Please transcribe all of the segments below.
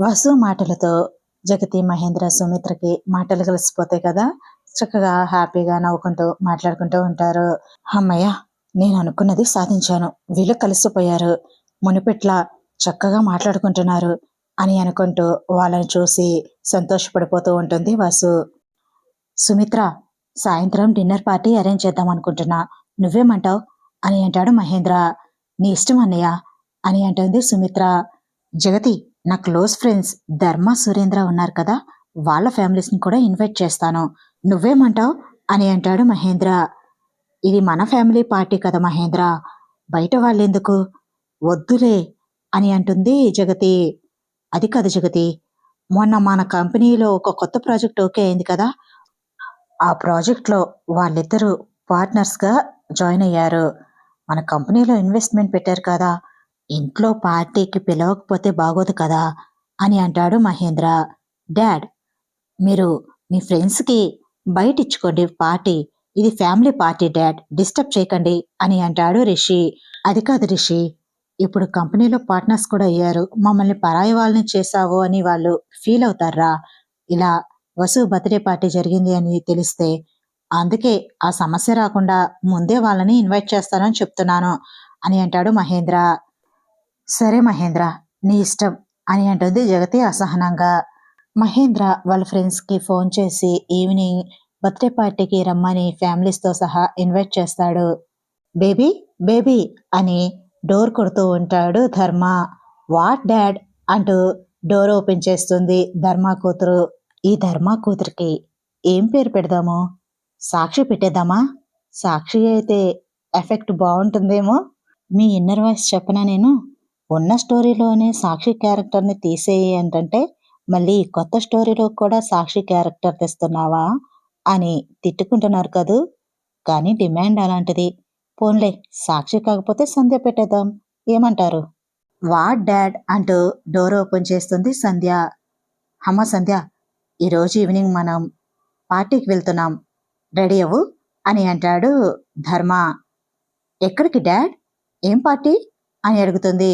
వాసు మాటలతో జగతి మహేంద్ర సుమిత్రకి మాటలు కలిసిపోతాయి కదా? చక్కగా హ్యాపీగా నవ్వుకుంటూ మాట్లాడుకుంటూ ఉంటారు. అమ్మయ్య నేను అనుకున్నది సాధించాను. వీళ్ళు కలిసిపోయారు. మునిపెట్లా చక్కగా మాట్లాడుకుంటున్నారు అని అనుకుంటూ వాళ్ళని చూసి సంతోషపడిపోతూ ఉంటుంది వాసు. సుమిత్ర సాయంత్రం డిన్నర్ పార్టీ అరేంజ్ చేద్దాం అనుకుంటున్నా. నువ్వేమంటావు? అని అంటాడు మహేంద్ర. నీ ఇష్టం అన్నయ్య అని అంటుంది సుమిత్ర. జగతి నా క్లోజ్ ఫ్రెండ్స్ ధర్మ సురేంద్ర ఉన్నారు కదా వాళ్ళ ఫ్యామిలీస్ని కూడా ఇన్వైట్ చేస్తాను. నువ్వేమంటావు? అని అంటాడు మహేంద్ర. ఇది మన ఫ్యామిలీ పార్టీ కదా మహేంద్ర. బయట వాళ్ళెందుకు? వద్దులే అని అంటుంది జగతి. అది కాదు జగతి. మొన్న మన కంపెనీలో ఒక కొత్త ప్రాజెక్ట్ ఓకే అయింది కదా. ఆ ప్రాజెక్ట్లో వాళ్ళిద్దరూ పార్ట్నర్స్గా జాయిన్ అయ్యారు. మన కంపెనీలో ఇన్వెస్ట్మెంట్ పెట్టారు కదా. ఇంట్లో పార్టీకి పిలవకపోతే బాగోదు కదా? అని అంటాడు మహేంద్ర. డాడ్ మీరు మీ ఫ్రెండ్స్కి బయట ఇచ్చుకోండి పార్టీ. ఇది ఫ్యామిలీ పార్టీ డాడ్ డిస్టర్బ్ చేయకండి అని అంటాడు రిషి. అది కాదు రిషి ఇప్పుడు కంపెనీలో పార్ట్నర్స్ కూడా అయ్యారు. మమ్మల్ని పరాయి వాళ్ళని చేశావు అని వాళ్ళు ఫీల్ అవుతారా? ఇలా వసు బర్త్డే పార్టీ జరిగింది అని తెలిస్తే అందుకే ఆ సమస్య రాకుండా ముందే వాళ్ళని ఇన్వైట్ చేస్తానని చెప్తున్నాను అని అంటాడు మహేంద్ర. సరే మహేంద్ర నీ ఇష్టం అని అంటుంది జగతి అసహనంగా. మహేంద్ర వాళ్ళ ఫ్రెండ్స్కి ఫోన్ చేసి ఈవినింగ్ బర్త్డే పార్టీకి రమ్మని ఫ్యామిలీస్తో సహా ఇన్వైట్ చేస్తాడు. బేబీ బేబీ అని డోర్ కొడుతూ ఉంటాడు ధర్మ. వాట్ డాడ్ అంటూ డోర్ ఓపెన్ చేస్తుంది ధర్మ కూతురు. ఈ ధర్మ కూతురికి ఏం పేరు పెడదాము? సాక్షి పెట్టేద్దామా? సాక్షి అయితే ఎఫెక్ట్ బాగుంటుందేమో? మీ ఇన్నర్ వాయిస్ చెప్పనా నేను? ఉన్న స్టోరీలోనే సాక్షి క్యారెక్టర్ని తీసేయి ఏంటంటే మళ్ళీ కొత్త స్టోరీలో కూడా సాక్షి క్యారెక్టర్ తెస్తున్నావా అని తిట్టుకుంటున్నారు కదూ? కానీ డిమాండ్ అలాంటిది. పోన్లే సాక్షి కాకపోతే సంధ్య పెట్టేద్దాం. ఏమంటారు? వాట్ డాడ్ అంటూ డోర్ ఓపెన్ చేస్తుంది సంధ్య. అమ్మ సంధ్య ఈరోజు ఈవినింగ్ మనం పార్టీకి వెళ్తున్నాం. రెడీ అవ్వు అని అంటాడు ధర్మ. ఎక్కడికి డాడ్? ఏం పార్టీ? అని అడుగుతుంది.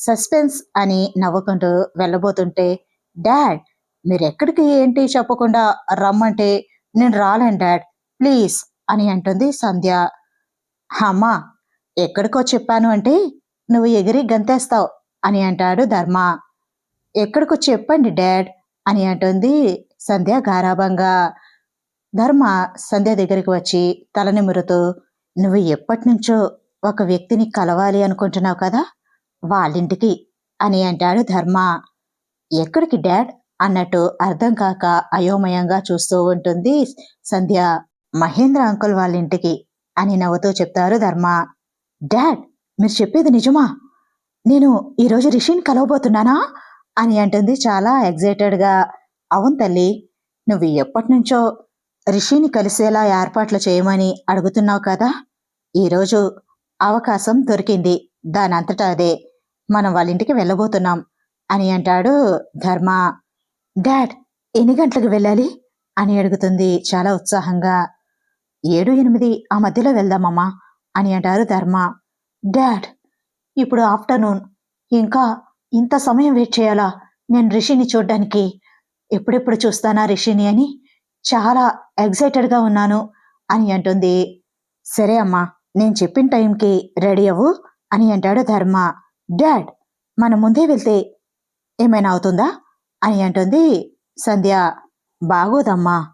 సస్పెన్స్ అని నవ్వుకుంటూ వెళ్ళబోతుంటే డాడ్ మీరు ఎక్కడికి ఏంటి చెప్పకుండా రమ్మంటే నేను రాలేను డాడ్ ప్లీజ్ అని అంటుంది సంధ్య. అమ్మా ఎక్కడికో చెప్పాను అంటే నువ్వు ఎగిరి గంతేస్తావు అని అంటాడు ధర్మ. ఎక్కడికో చెప్పండి డాడ్ అని అంటుంది సంధ్య గారాభంగా. ధర్మ సంధ్య దగ్గరికి వచ్చి తల నిమురుతూ నువ్వు ఎప్పటి నుంచో ఒక వ్యక్తిని కలవాలి అనుకుంటున్నావు కదా? వాళ్ళింటికి. అని అంటాడు ధర్మ. ఎక్కడికి డాడ్? అన్నట్టు అర్థం కాక అయోమయంగా చూస్తూ ఉంటుంది సంధ్య. మహేంద్ర అంకుల్ వాళ్ళ ఇంటికి అని నవ్వుతూ చెప్తారు ధర్మ. డాడ్ మీరు చెప్పేది నిజమా? నేను ఈరోజు రిషిని కలవబోతున్నానా? అని అంటుంది చాలా ఎగ్జైటెడ్గా అవును తల్లి నువ్వు ఎప్పటి నుంచో రిషిని కలిసేలా ఏర్పాట్లు చేయమని అడుగుతున్నావు కదా? ఈరోజు అవకాశం దొరికింది. దానంతటా అదే. మనం వాళ్ళ ఇంటికి వెళ్ళబోతున్నాం. అని అంటాడు ధర్మ. డాడ్ ఎన్ని గంటలకు వెళ్ళాలి? అని అడుగుతుంది చాలా ఉత్సాహంగా. ఏడు ఎనిమిది ఆ మధ్యలో వెళ్దామమ్మా అని అంటారు ధర్మ. డాడ్ ఇప్పుడు ఆఫ్టర్నూన్. ఇంకా ఇంత సమయం వెయిట్ చేయాలా? నేను రిషిని చూడ్డానికి. ఎప్పుడెప్పుడు చూస్తానా రిషిని అని. చాలా ఎగ్జైటెడ్గా ఉన్నాను అని అంటుంది. సరే అమ్మా నేను చెప్పిన టైంకి రెడీ అవ్వు అని అంటాడు ధర్మ. డాడ్ మనం ముందే వెళ్తే ఏమైనా అవుతుందా? అని అంటుంది సంధ్య. బాగోదమ్మా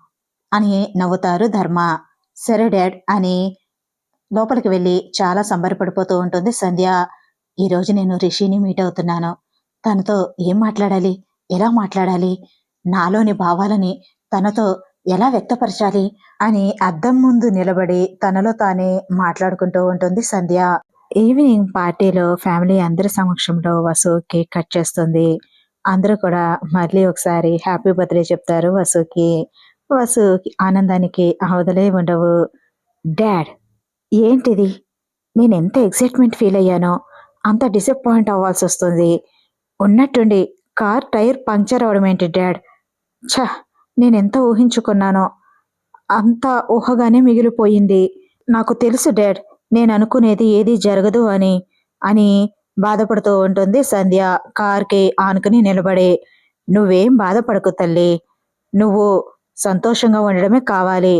అని నవ్వుతారు ధర్మ. సరే డాడ్ అని లోపలికి వెళ్ళి చాలా సంబరపడిపోతూ ఉంటుంది సంధ్య. ఈరోజు నేను రిషిని మీట్ అవుతున్నాను. తనతో ఏం మాట్లాడాలి? ఎలా మాట్లాడాలి? నాలోని భావాలని తనతో ఎలా వ్యక్తపరచాలి? అని అద్దం ముందు నిలబడి తనలో తానే మాట్లాడుకుంటూ ఉంటుంది సంధ్య. ఈవినింగ్ పార్టీలో ఫ్యామిలీ అందరి సమక్షంలో వసు కేక్ కట్ చేస్తుంది. అందరూ కూడా మళ్ళీ ఒకసారి హ్యాపీ బర్త్డే చెప్తారు వసుకి. వసు ఆనందానికి అవధలే ఉండవు. డాడ్ ఏంటిది? నేను ఎంత ఎక్సైట్మెంట్ ఫీల్ అయ్యానో అంత డిసప్పాయింట్ అవ్వాల్సి వస్తుంది. ఉన్నట్టుండి కార్ టైర్ పంక్చర్ అవడం ఏంటి డాడ్? ఛ నేను ఎంత ఊహించుకున్నానో అంత ఊహగానే మిగిలిపోయింది. నాకు తెలుసు డాడ్ నేను అనుకునేది ఏది జరగదు అని అని బాధపడుతూ ఉంటుంది సంధ్య. కార్కి ఆనుకుని నిలబడి నువ్వేం బాధపడకు తల్లి. నువ్వు సంతోషంగా ఉండడమే కావాలి.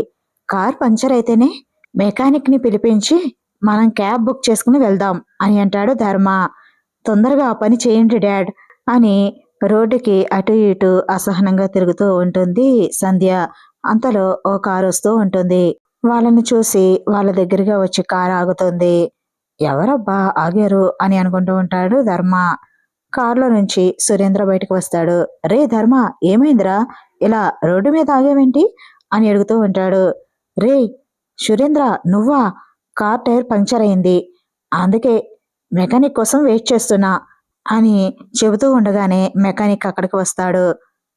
కార్ పంచర్ అయితేనే మెకానిక్ని పిలిపించి మనం క్యాబ్ బుక్ చేసుకుని వెళ్దాం అని అంటాడు ధర్మ. తొందరగా ఆ పని చేయండి డాడ్ అని రోడ్డుకి అటు ఇటు అసహనంగా తిరుగుతూ ఉంటుంది సంధ్య. అంతలో ఓ కారు వస్తూ ఉంటుంది. వాళ్ళని చూసి వాళ్ళ దగ్గరగా వచ్చి కారు ఆగుతుంది. ఎవరబ్బా ఆగారు? అని అనుకుంటూ ఉంటాడు ధర్మ. కారులో నుంచి సురేంద్ర బయటకు వస్తాడు. రే ధర్మ ఏమైందిరా? ఇలా రోడ్డు మీద ఆగావేంటి? అని అడుగుతూ ఉంటాడు. రే సురేంద్ర నువ్వా? కార్ టైర్ పంక్చర్ అయింది. అందుకే మెకానిక్ కోసం వెయిట్ చేస్తున్నా అని చెబుతూ ఉండగానే మెకానిక్ అక్కడికి వస్తాడు.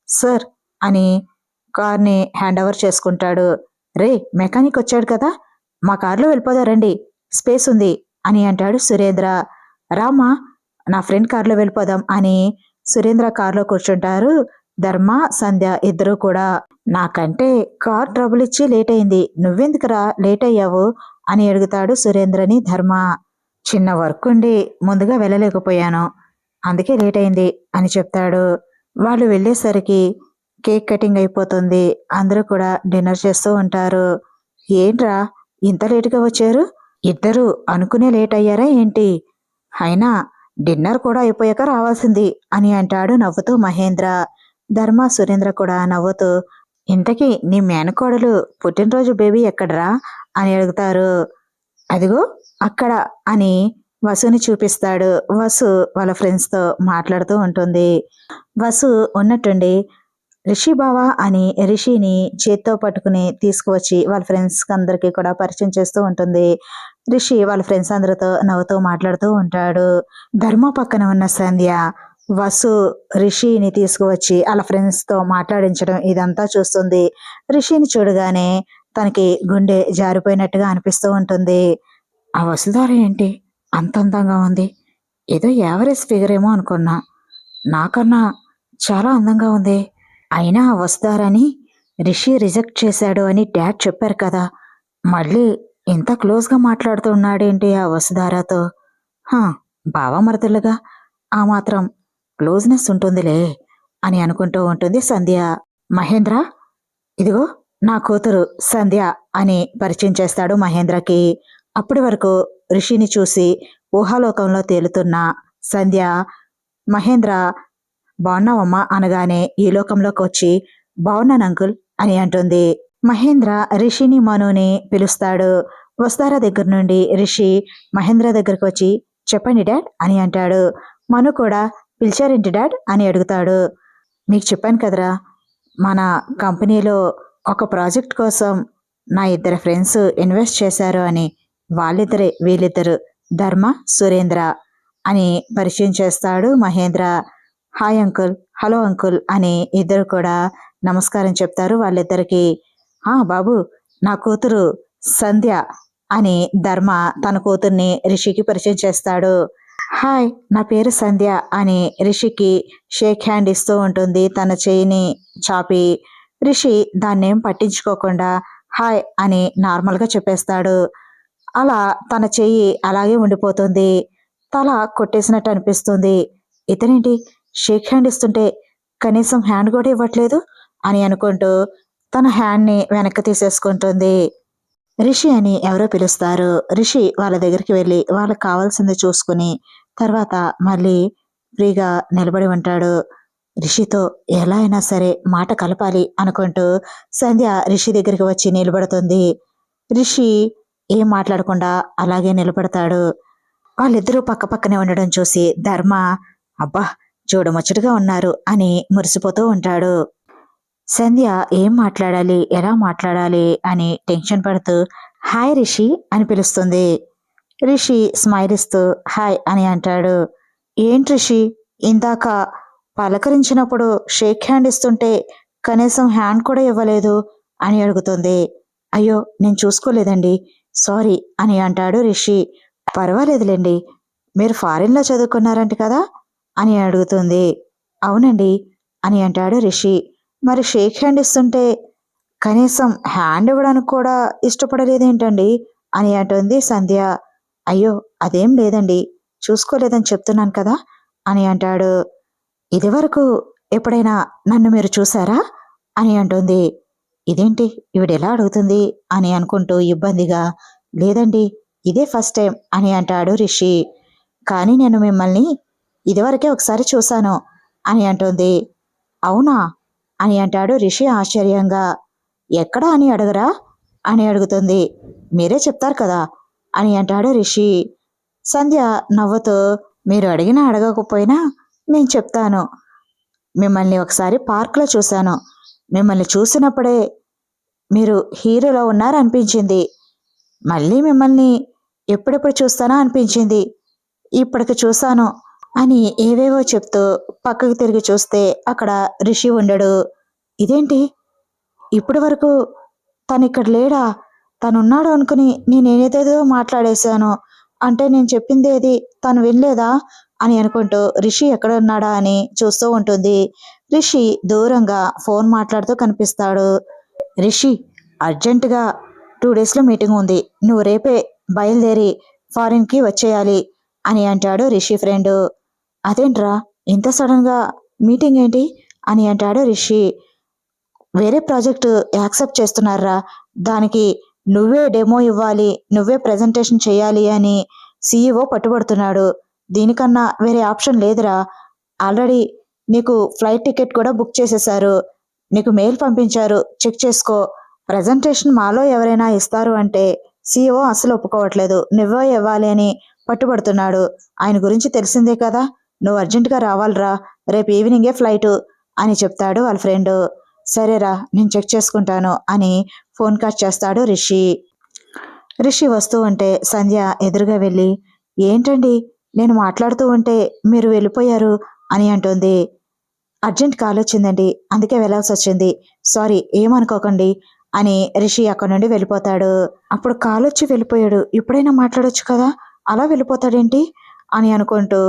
సార్ అని కార్ని హ్యాండ్ ఓవర్ చేసుకుంటాడు. రే మెకానిక్ వచ్చాడు కదా. మా కారులో వెళ్ళిపోదా రండి. స్పేస్ ఉంది అని అంటాడు సురేంద్ర. రామా నా ఫ్రెండ్ కార్లో వెళ్ళిపోదాం అని సురేంద్ర కారులో కూర్చుంటారు. ధర్మ సంధ్య ఇద్దరు కూడా. నాకంటే కార్ ట్రబుల్ ఇచ్చి లేట్ అయింది. నువ్వెందుకురా లేట్ అయ్యావు అని అడుగుతాడు సురేంద్రని ధర్మ. చిన్న వర్క్ ఉండి ముందుగా వెళ్ళలేకపోయాను. అందుకే లేట్ అయింది అని చెప్తాడు. వాళ్ళు వెళ్ళేసరికి కేక్ కటింగ్ అయిపోతుంది. అందరూ కూడా డిన్నర్ చేస్తూ ఉంటారు. ఏంట్రా ఇంత లేటుగా వచ్చారు? ఇద్దరు అనుకునే లేట్ అయ్యారా ఏంటి? అయినా డిన్నర్ కూడా అయిపోయాక రావాల్సింది అని అంటాడు నవ్వుతూ మహేంద్ర. ధర్మ సురేంద్ర కూడా నవ్వుతూ ఇంతకీ నీ మేనకోడలు పుట్టినరోజు బేబీ ఎక్కడరా? అని అడుగుతారు. అదిగో అక్కడ అని వసుని చూపిస్తాడు. వసు వాళ్ళ ఫ్రెండ్స్తో మాట్లాడుతూ ఉంటుంది. వసు ఉన్నట్టుండి రిషి బావ అని రిషిని చేత్తో పట్టుకుని తీసుకువచ్చి వాళ్ళ ఫ్రెండ్స్ అందరికీ కూడా పరిచయం చేస్తూ ఉంటుంది. రిషి వాళ్ళ ఫ్రెండ్స్ అందరితో నవ్వుతూ మాట్లాడుతూ ఉంటాడు. ధర్మ పక్కన ఉన్న సంధ్య వసు రిషిని తీసుకువచ్చి వాళ్ళ ఫ్రెండ్స్తో మాట్లాడించడం ఇదంతా చూస్తుంది. రిషిని చూడగానే తనకి గుండె జారిపోయినట్టుగా అనిపిస్తూ ఉంటుంది. ఆ వసుధార ఏంటి? అంత అందంగా ఉంది. ఏదో యావరేజ్ ఫిగర్ ఏమో అనుకున్నా. నాకన్నా చాలా అందంగా ఉంది. అయినా వస్తారని రిషి రిజెక్ట్ చేశాడు అని డాడ్ చెప్పారు కదా. మళ్ళీ ఇంత క్లోజ్గా మాట్లాడుతున్నాడేంటి ఆ వసుధారాతో? హా బావమరదలుగా. ఆ మాత్రం క్లోజ్నెస్ ఉంటుందిలే అని అనుకుంటూ ఉంటుంది సంధ్య. మహేంద్ర ఇదిగో నా కూతురు సంధ్య అని పరిచయం చేస్తాడు మహేంద్రకి. అప్పటి వరకు రిషిని చూసి ఊహాలోకంలో తేలుతున్న సంధ్య మహేంద్ర బాగున్నావమ్మా అనగానే ఈ లోకంలోకి వచ్చి బాగున్నాను అంకుల్ అని అంటుంది. మహేంద్ర రిషిని మనుని పిలుస్తాడు. వస్తారా దగ్గర నుండి? రిషి మహేంద్ర దగ్గరకు వచ్చి చెప్పండి డాడ్ అని అంటాడు. మను కూడా పిలిచారేంటి డాడ్ అని అడుగుతాడు. మీకు చెప్పాను కదరా మన కంపెనీలో ఒక ప్రాజెక్ట్ కోసం నా ఇద్దరు ఫ్రెండ్స్ ఇన్వెస్ట్ చేశారు అని వాళ్ళిద్దరే వీళ్ళిద్దరు ధర్మ సురేంద్ర అని పరిచయం చేస్తాడు Mahendra. Hi uncle hello uncle అని ఇద్దరు కూడా నమస్కారం చెప్తారు వాళ్ళిద్దరికి. ఆ బాబు నా కూతురు సంధ్య అని ధర్మ తన కూతుర్ని రిషికి పరిచయం చేస్తాడు. హాయ్ నా పేరు సంధ్య అని రిషికి షేక్ హ్యాండ్ ఇస్తూ ఉంటుంది. తన చేయిని చాపి రిషి దాన్నేం పట్టించుకోకుండా హాయ్ అని నార్మల్గా చెప్పేస్తాడు. అలా తన చెయ్యి అలాగే ఉండిపోతుంది. తల కొట్టేసినట్టు అనిపిస్తుంది. ఇతనేంటి? షేక్ హ్యాండ్ ఇస్తుంటే కనీసం హ్యాండ్ కూడా ఇవ్వట్లేదు అని అనుకుంటూ తన హ్యాండ్ని వెనక్కి తీసేసుకుంటుంది. రిషి అని ఎవరో పిలుస్తారు. రిషి వాళ్ళ దగ్గరికి వెళ్ళి వాళ్ళకి కావాల్సింది చూసుకుని తర్వాత మళ్ళీ ఫ్రీగా నిలబడి ఉంటాడు. రిషితో ఎలా అయినా సరే మాట కలపాలి అనుకుంటూ సంధ్య రిషి దగ్గరికి వచ్చి నిలబడుతుంది. రిషి ఏం మాట్లాడకుండా అలాగే నిలబడతాడు. వాళ్ళిద్దరూ పక్క పక్కనే ఉండడం చూసి ధర్మ అబ్బా చూడముచ్చటగా ఉన్నారు అని మురిసిపోతూ ఉంటాడు. సంధ్య ఏం మాట్లాడాలి? ఎలా మాట్లాడాలి? అని టెన్షన్ పడుతూ హాయ్ రిషి అని పిలుస్తుంది. రిషి స్మైల్ ఇస్తూ హాయ్ అని అంటాడు. ఏంటి రిషి? ఇందాక పలకరించినప్పుడు షేక్ హ్యాండ్ ఇస్తుంటే కనీసం హ్యాండ్ కూడా ఇవ్వలేదు అని అడుగుతుంది. అయ్యో నేను చూసుకోలేదండి. సారీ అని అంటాడు రిషి. పర్వాలేదులేండి. మీరు ఫారిన్లో చదువుకున్నారంట కదా? అని అడుగుతుంది. అవునండి అని అంటాడు రిషి. మరి షేక్ హ్యాండ్ ఇస్తుంటే కనీసం హ్యాండ్ ఇవ్వడానికి కూడా ఇష్టపడలేదేంటండి? అని అంటుంది సంధ్య. అయ్యో అదేం లేదండి. చూసుకోలేదని చెప్తున్నాను కదా అని అంటాడు. ఇదివరకు ఎప్పుడైనా నన్ను మీరు చూసారా? అని అంటుంది. ఇదేంటి? ఈవిడ ఎలా అడుగుతుంది? అని అనుకుంటూ ఇబ్బందిగా లేదండి ఇదే ఫస్ట్ టైం అని అంటాడు రిషి. కానీ నేను మిమ్మల్ని ఇదివరకే ఒకసారి చూశాను అని అంటుంది. అవునా? అని అంటాడు రిషి ఆశ్చర్యంగా. ఎక్కడా అని అడగరా? అని అడుగుతుంది. మీరే చెప్తారు కదా? అని అంటాడు రిషి. సంధ్య నవ్వుతూ మీరు అడిగినా అడగకపోయినా నేను చెప్తాను. మిమ్మల్ని ఒకసారి పార్క్లో చూశాను. మిమ్మల్ని చూసినప్పుడే మీరు హీరోలో ఉన్నారనిపించింది. మళ్ళీ మిమ్మల్ని ఎప్పుడెప్పుడు చూస్తానో అనిపించింది. ఇప్పటికి చూశాను. అని ఏవేవో చెప్తూ పక్కకు తిరిగి చూస్తే అక్కడ రిషి ఉండడు. ఇదేంటి? ఇప్పటి వరకు తను ఇక్కడ లేడా? తను ఉన్నాడు అనుకుని నేను మాట్లాడేశాను. అంటే నేను చెప్పింది ఏది? తను వినలేదా? అని అనుకుంటూ రిషి ఎక్కడ ఉన్నాడా అని చూస్తూ ఉంటుంది. రిషి దూరంగా ఫోన్ మాట్లాడుతూ కనిపిస్తాడు. రిషి అర్జెంటుగా టూ డేస్లో మీటింగ్ ఉంది. నువ్వు రేపే బయలుదేరి ఫారిన్కి వచ్చేయాలి అని అంటాడు రిషి ఫ్రెండ్. అదేంట్రా ఇంత సడన్గా మీటింగ్ ఏంటి? అని అంటాడు రిషి. వేరే ప్రాజెక్టు యాక్సెప్ట్ చేస్తున్నారా? దానికి నువ్వే డెమో ఇవ్వాలి నువ్వే ప్రజెంటేషన్ చేయాలి అని సీఈఓ పట్టుబడుతున్నాడు. దీనికన్నా వేరే ఆప్షన్ లేదురా. ఆల్రెడీ నీకు ఫ్లైట్ టికెట్ కూడా బుక్ చేసేశారు. నీకు మెయిల్ పంపించారు. చెక్ చేసుకో. ప్రజెంటేషన్ మాలో ఎవరైనా ఇస్తారు అంటే సీఈఓ అసలు ఒప్పుకోవట్లేదు. నువ్వే ఇవ్వాలి అని పట్టుబడుతున్నాడు. ఆయన గురించి తెలిసిందే కదా? నువ్వు అర్జెంటుగా రావాలిరా. రేపు ఈవినింగే ఫ్లైటు అని చెప్తాడు వాళ్ళ ఫ్రెండ్. సరేరా నేను చెక్ చేసుకుంటాను అని ఫోన్ కట్ చేస్తాడు రిషి. రిషి వస్తూ ఉంటే సంధ్య ఎదురుగా వెళ్ళి ఏంటండి? నేను మాట్లాడుతూ ఉంటే మీరు వెళ్ళిపోయారు అని అంటుంది. అర్జెంట్ కాల్ వచ్చిందండి అందుకే వెళ్ళాల్సి వచ్చింది. సారీ ఏమనుకోకండి అని రిషి అక్కడి నుండి వెళ్ళిపోతాడు. అప్పుడు కాల్ వచ్చి వెళ్ళిపోయాడు. ఇప్పుడైనా మాట్లాడొచ్చు కదా? అలా వెళ్ళిపోతాడేంటి? అని అనుకుంటూ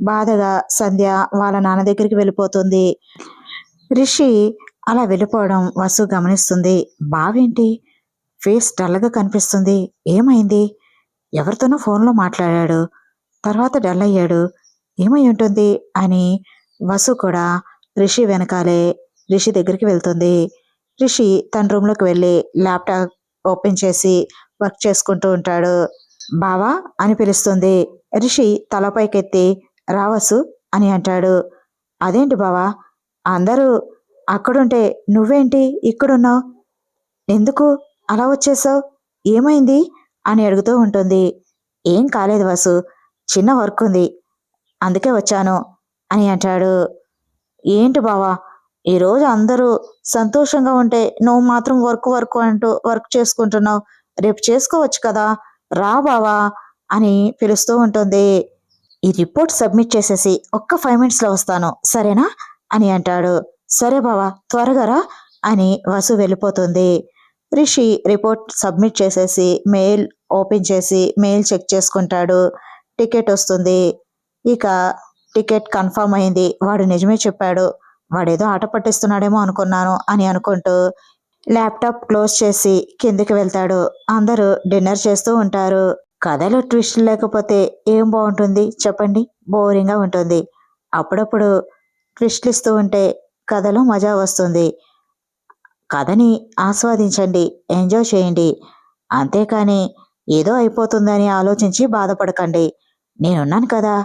బాధగా సంధ్య వాళ్ళ నాన్న దగ్గరికి వెళ్ళిపోతుంది. రిషి అలా వెళ్ళిపోవడం వసు గమనిస్తుంది. బావేంటి? ఫేస్ డల్గా కనిపిస్తుంది. ఏమైంది? ఎవరితోనో ఫోన్లో మాట్లాడాడు. తర్వాత డల్ అయ్యాడు. ఏమై ఉంటుంది? అని వసు కూడా రిషి వెనకాలే రిషి దగ్గరికి వెళ్తుంది. రిషి తన రూమ్లోకి వెళ్ళి ల్యాప్టాప్ ఓపెన్ చేసి వర్క్ చేసుకుంటూ ఉంటాడు. బావా అని పిలుస్తుంది. రిషి తలపైకెత్తి రావసు అని అంటాడు. అదేంటి బావా? అందరూ అక్కడుంటే నువ్వేంటి ఇక్కడున్నావు? ఎందుకు అలా వచ్చేసావు? ఏమైంది? అని అడుగుతూ ఉంటుంది. ఏం కాలేదు వసు చిన్న వర్క్ ఉంది అందుకే వచ్చాను అని అంటాడు. ఏంటి బావా? ఈరోజు అందరూ సంతోషంగా ఉంటే నువ్వు మాత్రం వర్క్ వర్క్ అంటూ వర్క్ చేసుకుంటున్నావు. రేపు చేసుకోవచ్చు కదా? రా బావా అని పిలుస్తూ ఉంటుంది. ఈ రిపోర్ట్ సబ్మిట్ చేసేసి ఒక్క ఫైవ్ మినిట్స్లో వస్తాను సరేనా? అని అంటాడు. సరే బావా త్వరగా రా అని వసు వెళ్ళిపోతుంది. రిషి రిపోర్ట్ సబ్మిట్ చేసేసి మెయిల్ ఓపెన్ చేసి మెయిల్ చెక్ చేసుకుంటాడు. టికెట్ వస్తుంది. ఇక టికెట్ కన్ఫర్మ్ అయింది. వాడు నిజమే చెప్పాడు. వాడేదో ఆట పట్టిస్తున్నాడేమో అనుకున్నాను అని అనుకుంటూ ల్యాప్టాప్ క్లోజ్ చేసి కిందికి వెళ్తాడు. అందరూ డిన్నర్ చేస్తూ ఉంటారు. కథలో ట్విస్ట్ లేకపోతే ఏం బాగుంటుంది? చెప్పండి. బోరింగ్గా ఉంటుంది. అప్పుడప్పుడు ట్విస్ట్లు ఇస్తూ ఉంటే కథలో మజా వస్తుంది. కథని ఆస్వాదించండి. ఎంజాయ్ చేయండి. అంతేకాని ఏదో అయిపోతుందని ఆలోచించి బాధపడకండి. నేనున్నాను కదా.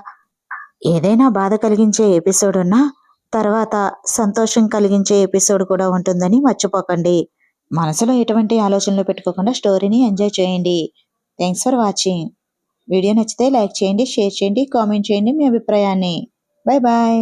ఏదైనా బాధ కలిగించే ఎపిసోడ్ ఉన్నా తర్వాత సంతోషం కలిగించే ఎపిసోడ్ కూడా ఉంటుందని మర్చిపోకండి. మనసులో ఎటువంటి ఆలోచనలు పెట్టుకోకుండా స్టోరీని ఎంజాయ్ చేయండి. థ్యాంక్స్ ఫర్ వాచింగ్ వీడియో నచ్చితే లైక్ చేయండి షేర్ చేయండి కామెంట్ చేయండి మీ అభిప్రాయాన్ని. Bye bye